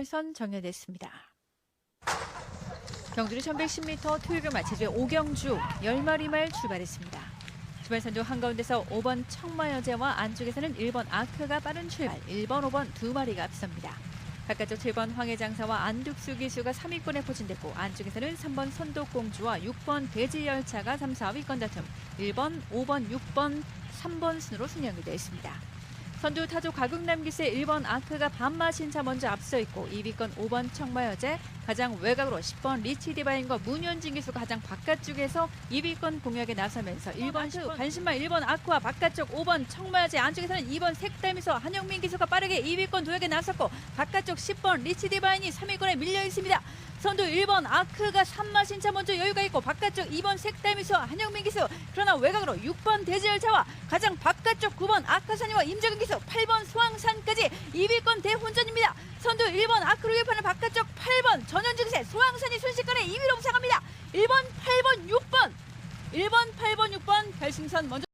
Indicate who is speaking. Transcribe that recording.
Speaker 1: 출발선 정해됐습니다. 경주리 1110m 토요병 마체주의 오경주 10마리 말 출발했습니다. 출발선도 한가운데서 5번 청마여제와 안쪽에서는 1번 아크가 빠른 출발, 1번, 5번 두 마리가 앞섭니다. 바깥쪽 7번 황해장사와 안둑수 기수가 3위권에 포진됐고 안쪽에서는 3번 선독공주와 6번 대지열차가 3, 4위권 다툼 1번, 5번, 6번, 3번 순으로 순영이 되어 있습니다. 선두 타조 가극남기세 1번 아크가 반마신차 먼저 앞서 있고 2위권 5번 청마여제 가장 외곽으로 10번 리치디바인과 문현진 기수가 가장 바깥쪽에서 2위권 공략에 나서면서 1번 그 반신마 1번 아크와 바깥쪽 5번 청마여제 안쪽에서는 2번 색달미소 한영민 기수가 빠르게 2위권 도약에 나섰고 바깥쪽 10번 리치디바인이 3위권에 밀려 있습니다. 선두 1번 아크가 3마 신차 먼저 여유가 있고 바깥쪽 2번 색달미소 한영민 기수 그러나 외곽으로 6번 대지열차와 가장 바깥쪽 9번 아카산이와 임재근 기수 8번 소황산까지 2위권 대혼전입니다. 선두 1번 아크로 위판을 바깥쪽 8번 전현주 기세 소황산이 순식간에 2위로 부상합니다. 1번 8번 6번 1번 8번 6번 결승선 먼저